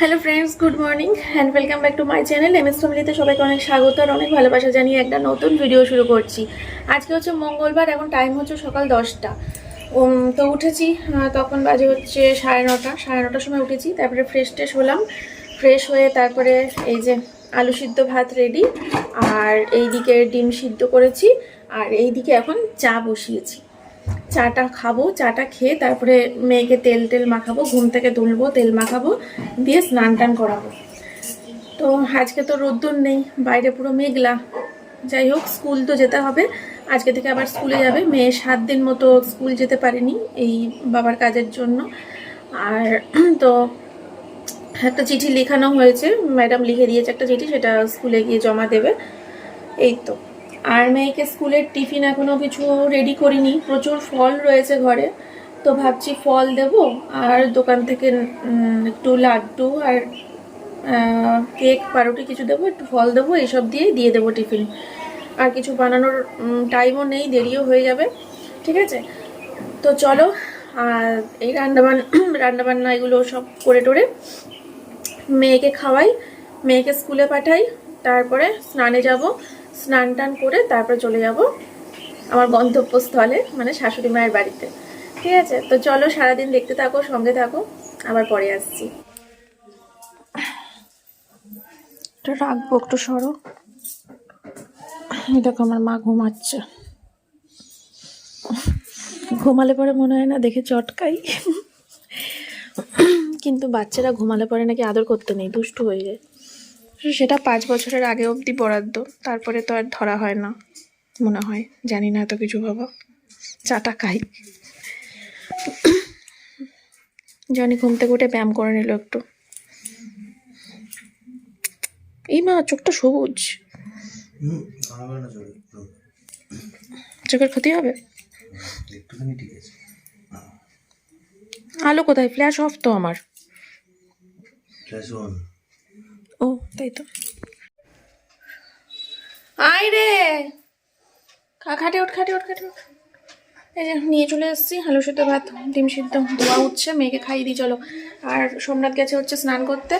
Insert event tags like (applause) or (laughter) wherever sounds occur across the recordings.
Hello friends good morning and welcome back to my channel M S ফ্যামিলিতে সবাইকে অনেক স্বাগত আর অনেক ভালোবাসা জানিয়ে একটা নতুন ভিডিও শুরু করছি। আজকে হচ্ছে মঙ্গলবার, এখন টাইম হচ্ছে সকাল দশটা। তো উঠেছি তখন বাজে হচ্ছে সাড়ে নটা। সাড়ে নটার সময় উঠেছি, তারপরে ফ্রেশ ট্রেশ হলাম। ফ্রেশ হয়ে তারপরে এই যে আলু সিদ্ধ ভাত রেডি আর এইদিকে ডিম সিদ্ধ করেছি, আর এইদিকে এখন চা বসিয়েছি। চাটা খাব, চাটা খেয়ে তারপরে মেয়েকে তেল টেল মাখাবো, ঘুম থেকে তুলবো, তেল মাখাবো, দিয়ে স্নান টান করাবো। তো আজকে তো রোদ্দুর নেই, বাইরে পুরো মেঘলা। যাই হোক, স্কুল তো যেতে হবে। আজকে থেকে আবার স্কুলে যাবে। মেয়ে সাত দিন মতো স্কুল যেতে পারেনি এই বাবার কাজের জন্য। আর (clears throat) তো একটা চিঠি লেখানো হয়েছে। ম্যাডাম লিখে দিয়েছে একটা চিঠি, সেটা স্কুলে গিয়ে জমা দেবে। এই তো। আর মেয়েকে স্কুলের টিফিন এখনও কিছু রেডি করিনি। প্রচুর ফল রয়েছে ঘরে। তো ভাবছি ফল দেব আর দোকান থেকে একটু লাড্ডু আর কেক পাউরুটি কিছু দেবো, একটু ফল দেবো এইসব দিয়েই দিয়ে দেবো টিফিন। আর কিছু বানানোর টাইমও নেই, দেরিও হয়ে যাবে। ঠিক আছে? তো চলো, আর এই রান্নাবান, (coughs) রান্নাবান্না এগুলো সব করে টোরে মেয়েকে খাওয়াই, মেয়েকে স্কুলে পাঠাই, তারপরে স্নানে যাব। স্নান টান করে তারপরে চলে যাব আমার গন্তব্যস্থলে মানে শাশুড়ি মায়ের বাড়িতে। ঠিক আছে? তো চলো সারাদিন দেখতে থাকো, সঙ্গে থাকো, আবার পরে আসছি। রাখব, একটু সরো। দেখো আমার মা ঘুমাচ্ছে। ঘুমালে পরে মনে হয় না দেখে চটকাই। কিন্তু বাচ্চারা ঘুমালে পরে নাকি আদর করতে নেই, দুষ্টু হয়ে যায়। সেটা পাঁচ বছরের আগে অবধি বরাদ্দ। তারপরে তো আর ধরা হয় না মনে হয়। জানি না এত কিছু বাবা চাটা খাই। জনি ঘুম থেকে উঠে ব্যায়াম করে নিল একটু। এই মা চোখটা সবুজ। চোখের ক্ষতি হবে? আলো কোথায়? ফ্ল্যাশ অফ তো আমার। Flash on. ও, তাই তো। আয় রে খাটে ওঠ খাটে ওঠ, খাটে এই যে নিয়ে চলে এসেছি, আলু সিদ্ধ ভাত, ডিম সিদ্ধ, ধোয়া উঠছে মেয়েকে খাইয়ে দিই, চলো। আর সোমনাথ গেছে হচ্ছে স্নান করতে।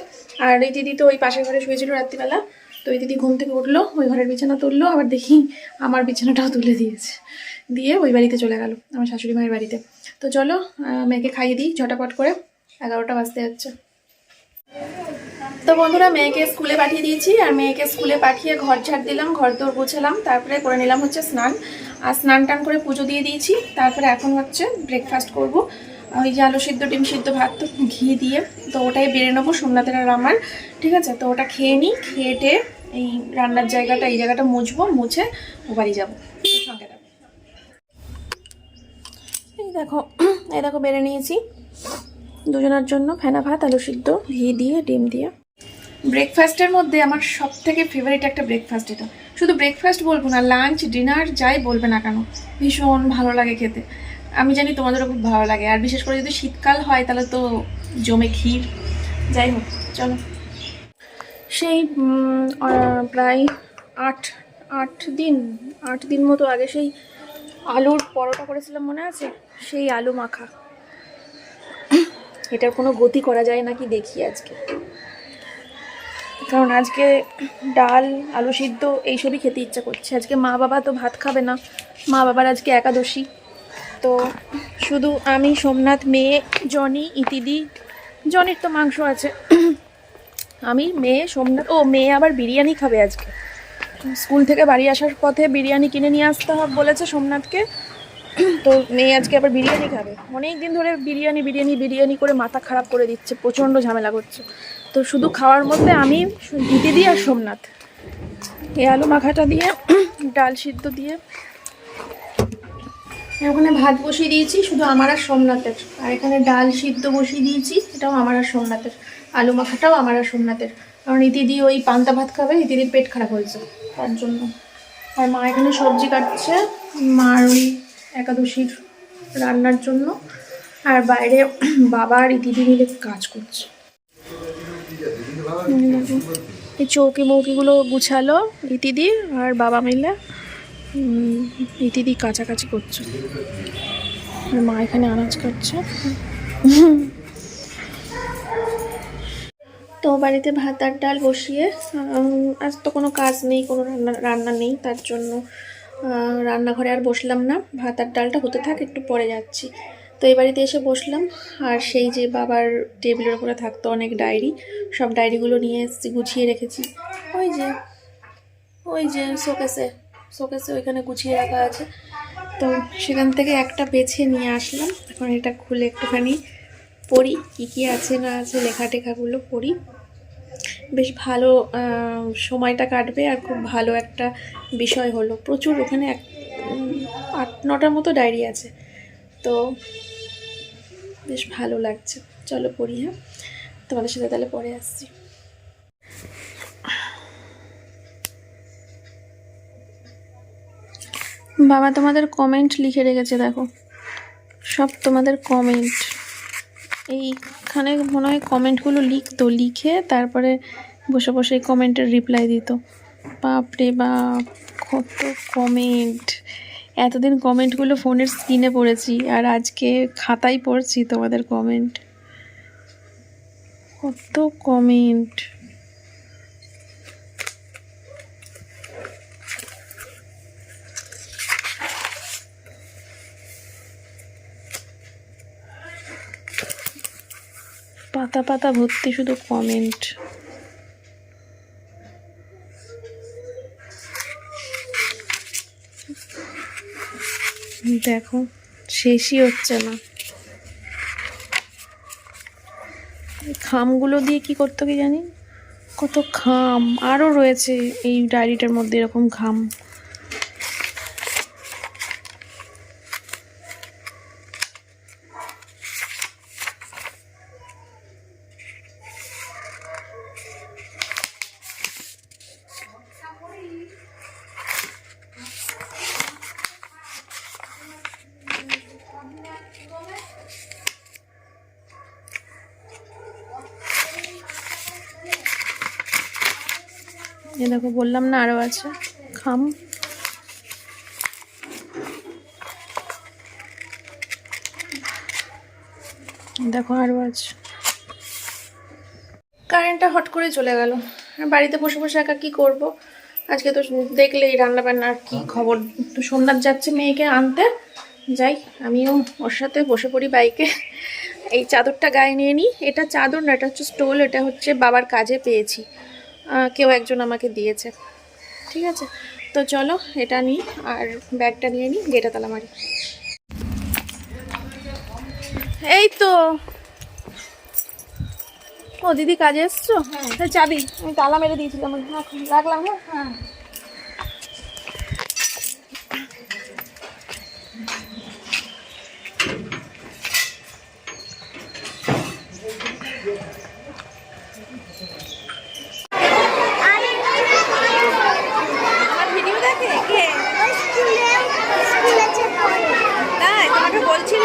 আর এই দিদি তো ওই পাশের ঘরে শুয়েছিল রাত্রিবেলা। তো ওই দিদি ঘুম থেকে উঠল, ওই ঘরের বিছানা তুললো, আবার দেখি আমার বিছানাটাও তুলে দিয়েছে। দিয়ে ওই বাড়িতে চলে গেল, আমার শাশুড়ি মায়ের বাড়িতে। তো চলো মেয়েকে খাইয়ে দিই, ঝটাপট করে, এগারোটা বাজতে যাচ্ছে। তো বন্ধুরা, মেয়েকে স্কুলে পাঠিয়ে দিয়েছি আর মেয়েকে স্কুলে পাঠিয়ে ঘর ঝাড় দিলাম, ঘর দৌড় গুছালাম, তারপরে করে নিলাম হচ্ছে স্নান। আর স্নান টান করে পুজো দিয়ে দিয়েছি, তারপরে এখন হচ্ছে ব্রেকফাস্ট করব। ওই যে আলু সিদ্ধ, ডিম সিদ্ধ, ভাত তো ঘি দিয়ে, তো ওটাই বেড়ে নেব সোমনাথের আর আমার, ঠিক আছে? তো ওটা খেয়ে নিই খেয়ে এই রান্নার জায়গাটা, এই জায়গাটা মুছবো, মুছে ও বাড়ি যাব। এই দেখো এই দেখো বেড়ে নিয়েছি। দুজনের জন্য ফেনা ভাত, আলু সিদ্ধ, ঘি দিয়ে, ডিম দিয়ে। ব্রেকফাস্টের মধ্যে আমার সব থেকে ফেভারিট একটা ব্রেকফাস্ট এটা। শুধু ব্রেকফাস্ট বলব না লাঞ্চ ডিনার যাই বলবে না কেন, ভীষণ ভালো লাগে খেতে। আমি জানি তোমাদেরও খুব ভালো লাগে। আর বিশেষ করে যদি শীতকাল হয় তাহলে তো জমে ক্ষীর। যাই হোক, চলো। সেই প্রায় আট আট দিন আট দিন মতো আগে সেই আলুর পরোটা করেছিলাম মনে আছে? সেই আলু মাখা। এটার কোনো গতি করা যায় নাকি দেখি আজকে। কারণ আজকে ডাল, আলু সিদ্ধ, এইসবই খেতে ইচ্ছা করছে। আজকে মা বাবা তো ভাত খাবে না। মা বাবার আজকে একাদশী। তো শুধু আমি, সোমনাথ, মেয়ে, জনি, ইতিদি, জনির তো মাংস আছে। আমি, মেয়ে, সোমনাথ, ও, মেয়ে আবার বিরিয়ানি খাবে আজকে। স্কুল থেকে বাড়ি আসার পথে বিরিয়ানি কিনে নিয়ে আসতে হবে বলেছে সোমনাথকে। তো মেয়ে আজকে আবার বিরিয়ানি খাবে। অনেক দিন ধরে বিরিয়ানি বিরিয়ানি বিরিয়ানি করে মাথা খারাপ করে দিচ্ছে, প্রচণ্ড ঝামেলা করছে। তো শুধু খাওয়ার মধ্যে আমি দিদি আর সোমনাথ। এই আলু মাখাটা দিয়ে, ডাল সিদ্ধ দিয়ে। ওখানে ভাত বসিয়ে দিয়েছি, শুধু আমার আর সোমনাথের। আর এখানে ডাল সিদ্ধ বসিয়ে দিয়েছি, এটাও আমার আর সোমনাথের। আলু মাখাটাও আমার আর সোমনাথের। কারণ ইতিদি ওই পান্তা ভাত খাবে, ইতিদির পেট খারাপ হয়েছে তার জন্য। আর মা এখানে সবজি কাটছে মার ওই একাদশীর রান্নার জন্য। আর বাইরে বাবা আর ইতিদি মিলে কাজ করছে। এই চৌকি মৌকিগুলো গুছালো ইতিদি আর বাবা মিলে। ইতিদি কাছাকাছি করছে। মা এখানে আনাজ কাটছে। তো বাড়িতে ভাত আর ডাল বসিয়ে আজ তো কোনো কাজ নেই, কোনো রান্না রান্না নেই, তার জন্য রান্নাঘরে আর বসলাম না। ভাত আর ডালটা হতে থাক, একটু পরে যাচ্ছি। তো এই বাড়িতে এসে বসলাম। আর সেই যে বাবার টেবিলের উপরে থাকতো অনেক ডায়েরি, সব ডায়েরিগুলো নিয়ে এসেছি, গুছিয়ে রেখেছি। ওই যে ওই যে শোকেসে শোকেসে ওইখানে গুছিয়ে রাখা আছে। তো সেখান থেকে একটা বেছে নিয়ে আসলাম। এখন এটা খুলে একটুখানি পড়ি, কী কী আছে না আছে লেখা টেখাগুলো পড়ি। বেশ ভালো সময়টা কাটবে আর খুব ভালো একটা বিষয় হলো। প্রচুর ওখানে এক আট, নটার মতো ডায়েরি আছে। তো বেশ ভালো লাগছে। চলো পড়ি হ্যাঁ? তোমাদের সাথে তাহলে পরে আসছি। বাবা তোমাদের কমেন্ট লিখে রেখেছে, দেখো। সব তোমাদের কমেন্ট এইখানে মনে হয় কমেন্টগুলো লিখতো, লিখে তারপরে বসে বসে কমেন্টের রিপ্লাই দিত। বাপরে বাপ, কত কমেন্ট এতদিন কমেন্টগুলো ফোনের স্ক্রিনে পড়েছি আর আজকে খাতায় পড়ছি তোমাদের কমেন্ট। কত কমেন্ট। পাতা পাতা ভর্তি শুধু কমেন্ট। দেখো, শেষই হচ্ছে না। খামগুলো দিয়ে কি করতো কি জানি? কত খাম আরও রয়েছে এই ডায়েরিটার মধ্যে এরকম খাম। এ দেখো, বললাম না আরও আছে। খাম। দেখো আরও আছে। কারেন্টটা হট করে চলে গেল। বাড়িতে বসে বসে একা কী করব? আজকে তো দেখলেই রান্না বান্নার কী খবর। তো সোমনাথ যাচ্ছে মেয়েকে আনতে। যাই, আমিও ওর সাথে বসে পড়ি বাইকে। এই চাদরটা গায়ে নিয়ে নিই। এটা চাদর না, এটা হচ্ছে স্টোল, এটা হচ্ছে বাবার কাজে পেয়েছি। কেউ একজন আমাকে দিয়েছে। ঠিক আছে? তো চলো এটা নিই আর ব্যাগটা নিয়ে নিই গেটা তালা মারি। এই তো। ও দিদি কাজে এসছো? হ্যাঁ। চাবি আমি তালা মেরে দিয়েছিলাম। হ্যাঁ রাখলাম হ্যাঁ হ্যাঁ আমার ভিডিও দেখে কে তাই তোমাকে বলছিল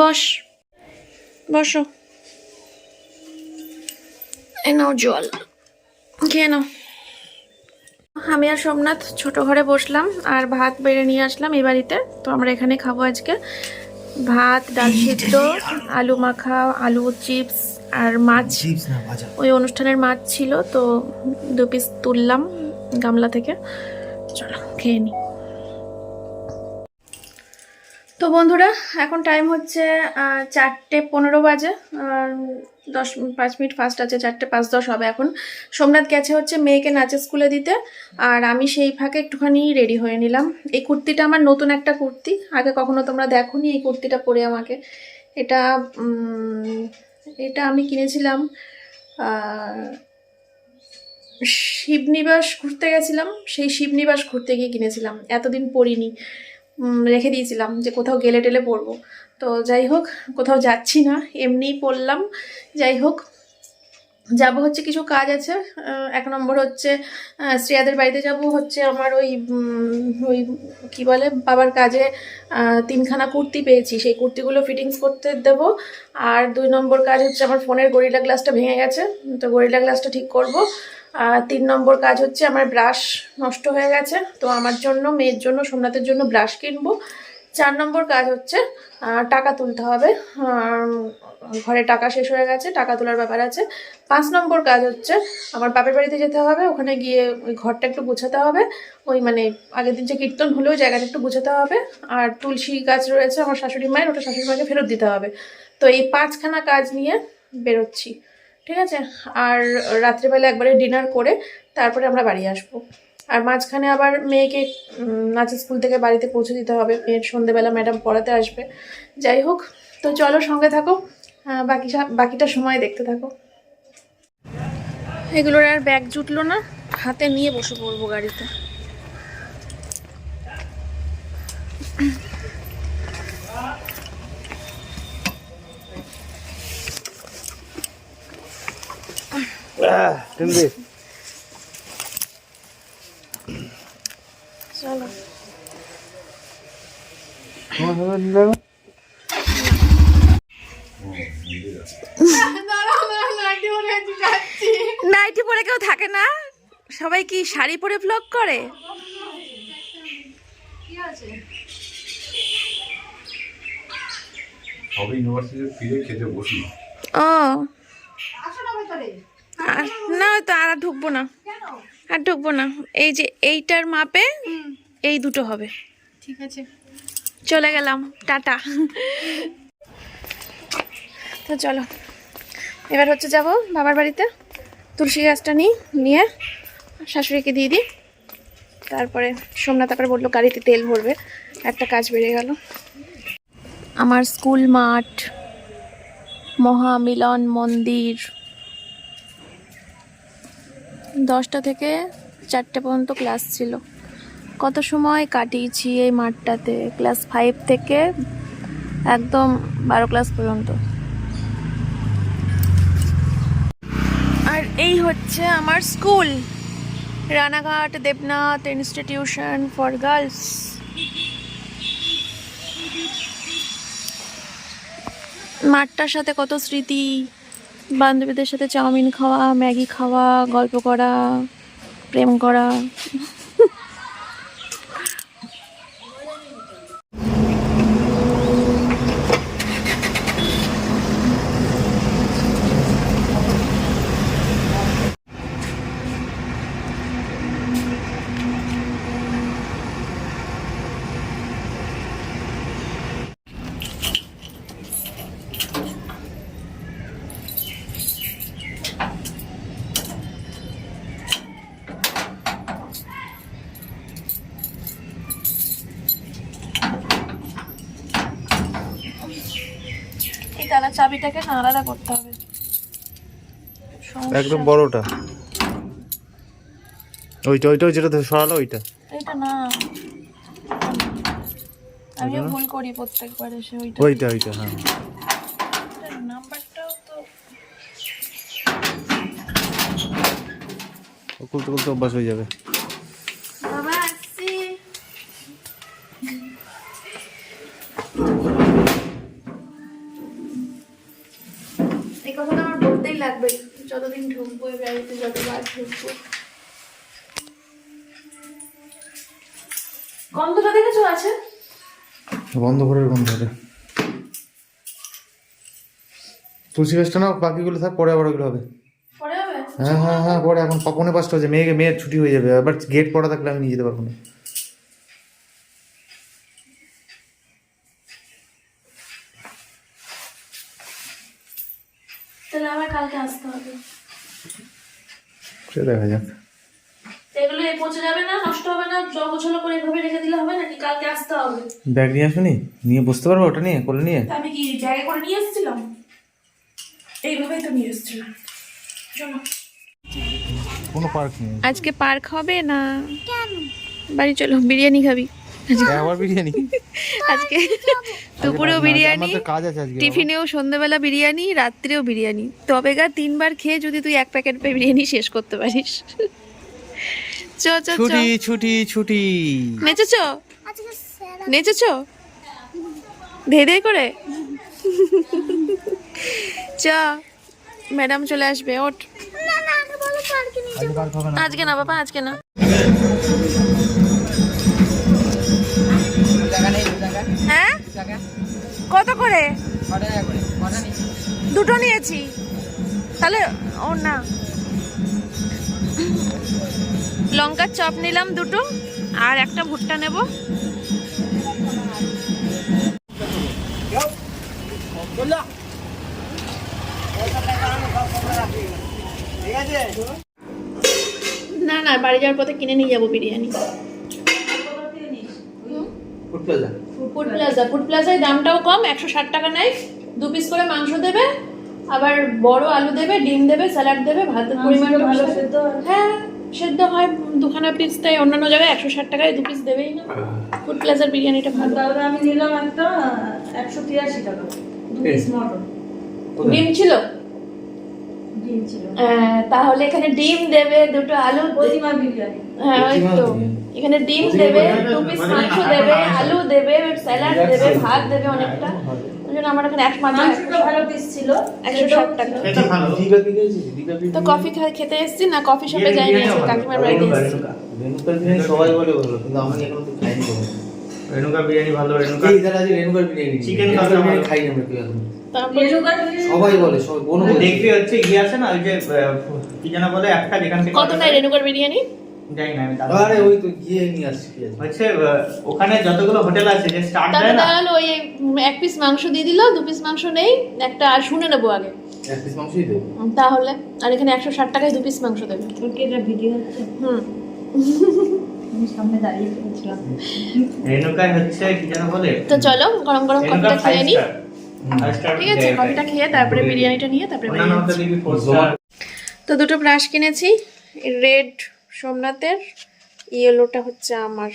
বস। বসো। নাও জল। খেয়ে নাও। আমি আর সোমনাথ ছোট ঘরে বসলাম আর ভাত বেড়ে নিয়ে আসলাম এই বাড়িতে। তো আমরা এখানে খাব আজকে ভাত ডাল সিদ্ধ আলু। মাখা আলু চিপস আর মাছ। ওই অনুষ্ঠানের মাছ ছিল তো দু পিস তুললাম গামলা থেকে। চলো খেয়ে নিই তো বন্ধুরা, এখন টাইম হচ্ছে চারটে পনেরো বাজে দশ, পাঁচ মিনিট ফার্স্ট আছে, চারটে পাঁচ দশ হবে এখন। সোমনাথ গেছে হচ্ছে মেয়েকে নাচের স্কুলে দিতে, আর আমি সেই ফাঁকে একটুখানি রেডি হয়ে নিলাম। এই কুর্তিটা আমার নতুন একটা কুর্তি, আগে কখনো তোমরা দেখোনি এই কুর্তিটা পরে আমাকে। এটা এটা আমি কিনেছিলাম শিবনিবাস ঘুরতে গেছিলাম, সেই শিবনিবাস ঘুরতে গিয়ে কিনেছিলাম, এতদিন পরিনি। রেখে দিয়েছিলাম যে কোথাও গেলে টেলে পরবো তো যাই হোক, কোথাও যাচ্ছি না, এমনিই পরলাম যাই হোক, যাব হচ্ছে কিছু কাজ আছে। এক নম্বর হচ্ছে শ্রেয়াদের বাড়িতে যাব হচ্ছে আমার ওই ওই কী বলে, বাবার কাজে তিনখানা কুর্তি পেয়েছি। সেই কুর্তিগুলো ফিটিংস করতে দেব। আর দুই নম্বর কাজ হচ্ছে আমার ফোনের গরিলা গ্লাসটা ভেঙে গেছে। তো গরিলা গ্লাসটা ঠিক করব। তিন নম্বর কাজ হচ্ছে আমার ব্রাশ নষ্ট হয়ে গেছে। তো আমার জন্য, মেয়ের জন্য, সোমনাথের জন্য ব্রাশ কিনবো। চার নম্বর কাজ হচ্ছে টাকা তুলতে হবে। ঘরে টাকা শেষ হয়ে গেছে, টাকা তোলার ব্যাপার আছে। পাঁচ নম্বর কাজ হচ্ছে, আমার বাপের বাড়িতে যেতে হবে। ওখানে গিয়ে ওই ঘরটা একটু গুছাতে হবে। ওই মানে আগের দিন যে কীর্তন হলেও জায়গাটা একটু গুছাতে হবে। আর তুলসী গাছ রয়েছে, আমার শাশুড়ি মায়ের, ওটা শাশুড়ি মাকে ফেরত দিতে হবে। তো এই পাঁচখানা কাজ নিয়ে বেরোচ্ছি। ঠিক আছে? আর রাত্রিবেলা একবারে ডিনার করে তারপরে আমরা বাড়ি আসব। আর মাঝখানে আবার মেয়েকে নাচের স্কুল থেকে বাড়িতে পৌঁছে দিতে হবে। মেয়ের সন্ধেবেলা ম্যাডাম পড়াতে আসবে। যাই হোক, তো চলো সঙ্গে থাকো। বাকি বাকিটা সময় দেখতে থাকো। এগুলোর আর ব্যাগ জুটলো না। হাতে নিয়ে বসে পড়ব গাড়িতে। চলো নাইটি পরে কেউ থাকে না? সবাই কি শাড়ি পরে ব্লগ করে? ফিরে খেতে বসি ও। না তো আর ঢুকবো না। আর ঢুকবো না। এই যে এইটার মাপে এই দুটো হবে। ঠিক আছে। চলে গেলাম। টাটা। তো চলো। এবার হচ্ছে যাব বাবার বাড়িতে। তুলসী গাছটা নিই নিয়ে শাশুড়িকে দিয়ে দিই। তারপরে সোমনাথ আবার বলল গাড়িতে তেল ভরবে। একটা কাজ বেড়ে গেল। আমার স্কুল মাঠ মহামিলন মন্দির দশটা থেকে চারটে পর্যন্ত ক্লাস ছিল। কত সময় কাটিয়েছি এই মাঠটাতে? ক্লাস ফাইভ থেকে একদম বারো ক্লাস পর্যন্ত। আর এই হচ্ছে আমার school. Ranaghat, Debnath institution for girls. মাঠটার সাথে কত স্মৃতি? বান্ধবীদের সাথে চাউমিন খাওয়া ম্যাগি খাওয়া গল্প করা প্রেম করা। তালা চাবিটাকে না আলাদা করতে হবে। একদম বড়টা। ওইটা ওইটা যেটা সরালো ওইটা। এইটা না। আমিও ভুল করি প্রত্যেকবার এসে ওইটা। ওইটা ওইটা হ্যাঁ। নাম্বারটাও তো খুলতে খুলতে অভ্যাস হয়ে যাবে। বলতেই যতদিন ঢুকবো এই বাড়িতে যতবার ঢুকবো। গন্ধটা দেখেছ আছে বন্ধ করে করে তুলসী গাছটা না বাকিগুলো থাক পরে আবার ওগুলো হবে। হ্যাঁ হ্যাঁ হ্যাঁ পরে এখন পপনে পাঁচটা হচ্ছে মেয়েকে মেয়ের ছুটি হয়ে যাবে আবার গেট পড়া থাকলে আমি নিয়ে যেতে পারব না। তাহলে আবার কালকে আসতে হবে। সে দেখা যাক। এগুলো এ পচে যাবে না নষ্ট হবে না জল গোছালো করে এভাবে রেখে দিলে হবে নাকি কালকে আসতে হবে? ব্যাগ নিয়ে আসুনি? নিয়ে বসতে পারব ওটা নিয়ে করে নিয়ে? আমি কি জায়গা করে নিয়ে এসেছিলাম? এইভাবেই তো নিয়ে এসেছিলাম। চলো। কোনো পার্ক নেই। আজকে পার্ক হবে না? কেন? বাড়ি চলো বিরিয়ানি খাবি। আবার বিরিয়ানি। আজকে দুপুরেও বিরিয়ানি আমার তো কাজ আছে আজকে টিফিনেও সন্ধ্যেবেলা বিরিয়ানি রাত্রেও বিরিয়ানি। তবে গা তিনবার খেয়ে যদি তুই এক প্যাকেট বিরিয়ানি শেষ করতে পারিস। চ চ চ। ছুটি ছুটি ছুটি। নেচেছ? নেচেছ? করে? চ ম্যাডাম চলে আসবে আজকে না বাবা আজকে না। কত করে? দুটো নিয়েছি। তাহলে ও না। লঙ্কার চপ নিলাম দুটো আর একটা ভুট্টা নেব। না না বাড়ি যাওয়ার পথে কিনে নিয়ে যাব বিরিয়ানি। ফুড প্লাজা ফুড প্লাজায় দামটাও কম একশো ষাট টাকা নেয় দু পিস করে মাংস দেবে আবার বড় আলু দেবে ডিম দেবে স্যালাড দেবে ভাতের পরিমাণ ভালো সেদ্ধ হ্যাঁ। সেদ্ধ হয় দুখানা পিস তাই অন্যান্য জায়গায় একশো ষাট টাকায় দু পিস দেবেই না। ফুড প্লাজার বিরিয়ানিটা ভালো। তাহলে আমি নিলাম একটা একশো তিরাশি টাকা দু পিস ডিম ছিল? ডিম ছিল। তাহলে এখানে ডিম দেবে দুটো আলু প্রতিমা বিরিয়ানি। হ্যাঁ ওই তো। এখানে ডিম দেবে দু পিস মাংস দেবে আলু দেবে স্যালাড দেবে ভাত দেবে অনেকটা ওই জন্য আমার এখানে এক ভালো পিস ছিল একশো ষাট টাকা তো কফি খেতে এসেছি না কফি শপে যাইনি আজকে কাকিমার বাড়িতে এসেছি সবাই বলে ভালো কিন্তু আমি এখনও তো খাইনি রেণুকা বিরিয়ানি ভালো রেণুকা এই দাদা আজ রেণুকার বিরিয়ানি খাওয়া বিরিয়ানি ভালো। খাই আমরা কেউ এখন তারপর রেণুকার বিরিয়ানি সবাই বলে সবাই বোন দেখবি হচ্ছে ইয়ে আছে না ওই যে কি যেন বলে একটা যেখান থেকে কত নাই রেণুকার বিরিয়ানি যাই না আমি আরে ওই তো গিয়ে নিয়ে আসছি হচ্ছে ওখানে যতগুলো হোটেল আছে যে স্টার্ট দেয় না? তাহলে ওই এক পিস মাংস দিয়ে দিল দু পিস মাংস নেই একটা আর শুনে নেব আগে। এক পিস মাংসই দেবো। তাহলে আর এখানে একশো ষাট টাকায় দু পিস মাংস দেবে। তোর এটা ভিডিও হচ্ছে। হুম। সামনে দাঁড়িয়ে রেণুকায় হচ্ছে কি যেন বলে? তো চলো গরম গরম কফিটা খেয়ে নিই ঠিক আছে কফিটা খেয়ে তারপরে বিরিয়ানিটা নিয়ে তারপরে তো দুটো ব্রাশ কিনেছি রেড সোমনাথের ইয়েলোটা হচ্ছে আমার।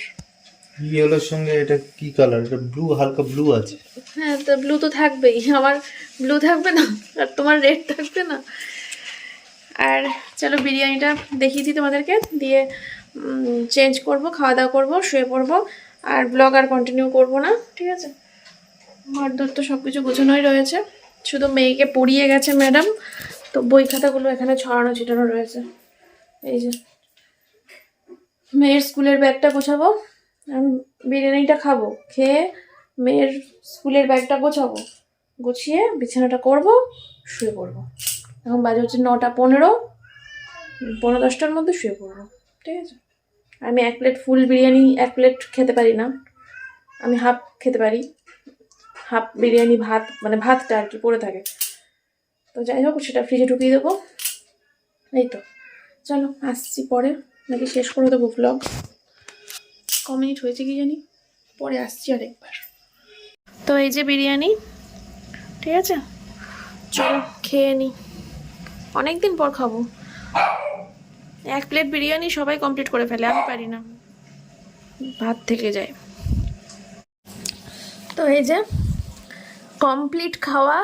ইয়েলোর সঙ্গে এটা কি কালার এটা ব্লু হালকা ব্লু আছে। হ্যাঁ তো ব্লু তো থাকবেই। আমার ব্লু থাকবে না আর তোমার রেড থাকবে না। আর চলো বিরিয়ানিটা দেখিয়ে দিই তোমাদেরকে দিয়ে চেঞ্জ করব খাওয়া দাওয়া করব শুয়ে পড়ব আর ব্লগ আর কন্টিনিউ করব না ঠিক আছে? ঘর দর তো সব কিছু গোছানোই রয়েছে। শুধু মেয়েকে পড়িয়ে গেছে ম্যাডাম তো বই খাতাগুলো এখানে ছড়ানো ছিটানো রয়েছে। এই যে। মেয়ের স্কুলের ব্যাগটা গোছাবো বিরিয়ানিটা খাব, খেয়ে মেয়ের স্কুলের ব্যাগটা গোছাবো। গুছিয়ে বিছানাটা করব, শুয়ে পড়ব। এখন বাজে হচ্ছে নটা পনেরো পনেরো দশটার মধ্যে শুয়ে পড়ব, ঠিক আছে? আমি এক প্লেট ফুল বিরিয়ানি, এক প্লেট খেতে পারি না। আমি হাফ খেতে পারি। হাফ বিরিয়ানি ভাত মানে ভাতটা আর কি পড়ে থাকে। তো যাই হোক, সেটা ফ্রিজে ঢুকিয়ে দেবো। এই তো। চলো, আসছি পরে। নাকি শেষ করে দেবো ব্লগ ক মিনিট হয়েছে কি জানি? পরে আসছি আরেকবার। তো এই যে বিরিয়ানি, ঠিক আছে? চলো খেয়ে নিই অনেক দিন পর খাব। এক প্লেট বিরিয়ানি সবাই কমপ্লিট করে ফেলে, আমি পারি না। ভাত থেকে যায়। তো এই যে কমপ্লিট খাওয়া,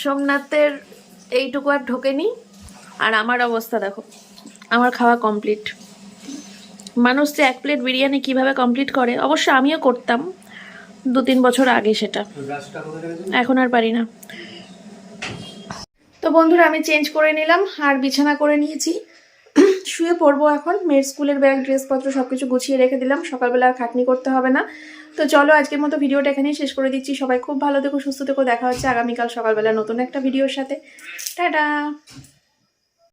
সোমনাথের এইটুকু আর ঢোকেনি। আর আমার অবস্থা দেখো। আমার খাওয়া কমপ্লিট মানুষ যে এক প্লেট বিরিয়ানি কীভাবে কমপ্লিট করে, অবশ্য আমিও করতাম দু তিন বছর আগে সেটা। এখন আর পারি না। তো বন্ধুরা, আমি চেঞ্জ করে নিলাম, আর বিছানা করে নিয়েছি। শুয়ে পড়ব এখন, মেয়ের স্কুলের ব্যাগ ড্রেসপত্র সব কিছু গুছিয়ে রেখে দিলাম, সকালবেলা আর খাটনি করতে হবে না। তো চলো, আজকের মতো ভিডিওটা এখানেই শেষ করে দিচ্ছি। সবাই খুব ভালো দেখো সুস্থ থেকো, দেখা হচ্ছে আগামীকাল সকালবেলা নতুন একটা ভিডিওর সাথে। টাটা!